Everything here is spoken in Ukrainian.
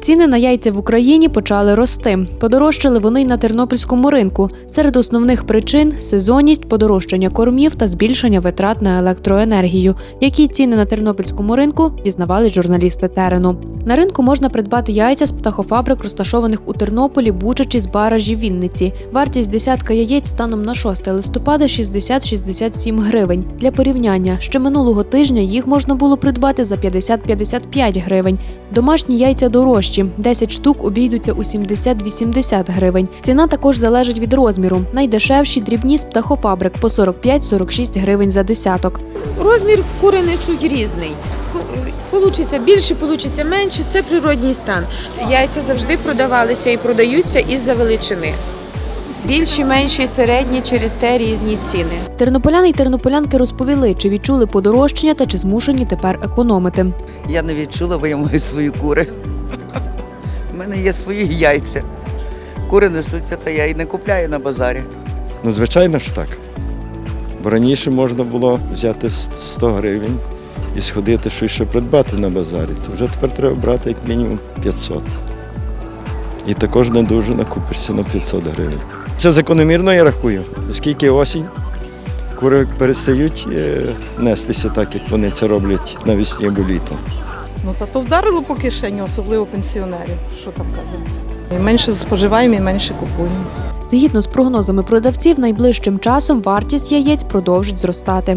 Ціни на яйця в Україні почали рости. Подорожчали вони й на тернопільському ринку. Серед основних причин сезонність, подорожчання кормів та збільшення витрат на електроенергію. Які ціни на тернопільському ринку дізнавались журналісти терену. На ринку можна придбати яйця з птахофабрик, розташованих у Тернополі, Бучачі, Збаражі, Вінниці. Вартість десятка яєць станом на 6 листопада 60-67 гривень. Для порівняння, ще минулого тижня їх можна було придбати за 50-55 гривень. Домашні яйця дорожчі. 10 штук обійдуться у 70-80 гривень. Ціна також залежить від розміру. Найдешевші дрібні з птахофабрик по 45-46 гривень за десяток. Розмір кури несуть різний. Получиться більше, получиться менше. Це природній стан. Яйця завжди продавалися і продаються із-за величини. Більші, менші, середні через те різні ціни. Тернополяни й тернополянки розповіли, чи відчули подорожчання та чи змушені тепер економити. Я не відчула, бо я маю свої кури. У мене є свої яйця. Кури несуться, то я і не купляю на базарі. Ну, звичайно ж так. Бо раніше можна було взяти 100 гривень і сходити щось ще придбати на базарі. То вже тепер треба брати як мінімум 500. І також не дуже накупишся на 500 гривень. Це закономірно я рахую, оскільки осінь, кури перестають е, нестися так, як вони це роблять навесні або літом. Ну та то вдарило по кишені, особливо пенсіонерів. Що там казати? І менше споживаємо, і менше купуємо. Згідно з прогнозами продавців, найближчим часом вартість яєць продовжить зростати.